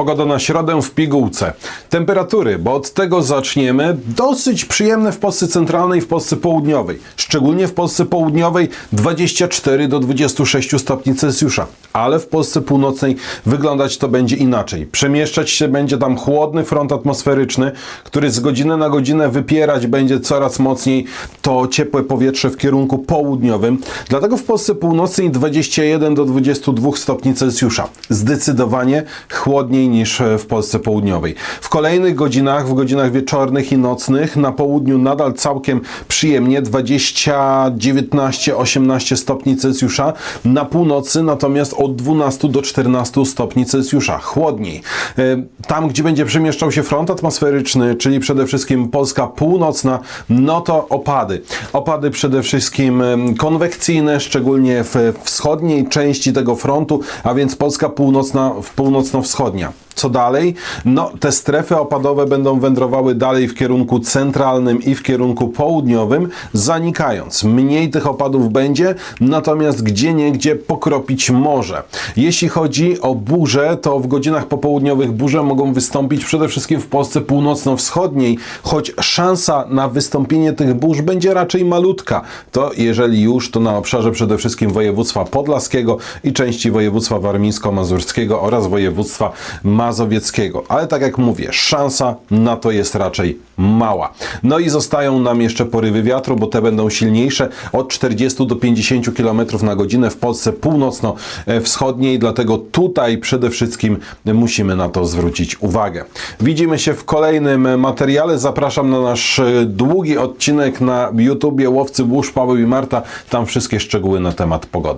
Pogoda na środę w pigułce. Temperatury, bo od tego zaczniemy, dosyć przyjemne w Polsce centralnej w Polsce południowej. Szczególnie w Polsce południowej 24 do 26 stopni Celsjusza, ale w Polsce północnej wyglądać to będzie inaczej. Przemieszczać się będzie tam chłodny front atmosferyczny, który z godziny na godzinę wypierać będzie coraz mocniej to ciepłe powietrze w kierunku południowym. Dlatego w Polsce północnej 21 do 22 stopni Celsjusza. Zdecydowanie chłodniej niż w Polsce południowej. W kolejnych godzinach, w godzinach wieczornych i nocnych na południu nadal całkiem przyjemnie 20, 19, 18 stopni Celsjusza. Na północy natomiast od 12 do 14 stopni Celsjusza. Chłodniej. E, Tam, gdzie będzie przemieszczał się front atmosferyczny, czyli przede wszystkim Polska północna, no to opady. Opady przede wszystkim em, konwekcyjne, szczególnie w wschodniej części tego frontu, a więc Polska północna, północno-wschodnia. Co dalej? No, te strefy opadowe będą wędrowały dalej w kierunku centralnym i w kierunku południowym, zanikając. Mniej tych opadów będzie, natomiast gdzie niegdzie pokropić może. Jeśli chodzi o burze, to w godzinach popołudniowych burze mogą wystąpić przede wszystkim w Polsce północno-wschodniej, choć szansa na wystąpienie tych burz będzie raczej malutka. To jeżeli już, to na obszarze przede wszystkim województwa podlaskiego i części województwa warmińsko-mazurskiego oraz województwa mazowieckiego. Ale tak jak mówię, szansa na to jest raczej mała. No i zostają nam jeszcze porywy wiatru, bo te będą silniejsze od 40 do 50 km na godzinę w Polsce północno-wschodniej, dlatego tutaj przede wszystkim musimy na to zwrócić uwagę. Widzimy się w kolejnym materiale. Zapraszam na nasz e, długi odcinek na YouTubie Łowcy Burz Paweł i Marta. Tam wszystkie szczegóły na temat pogody.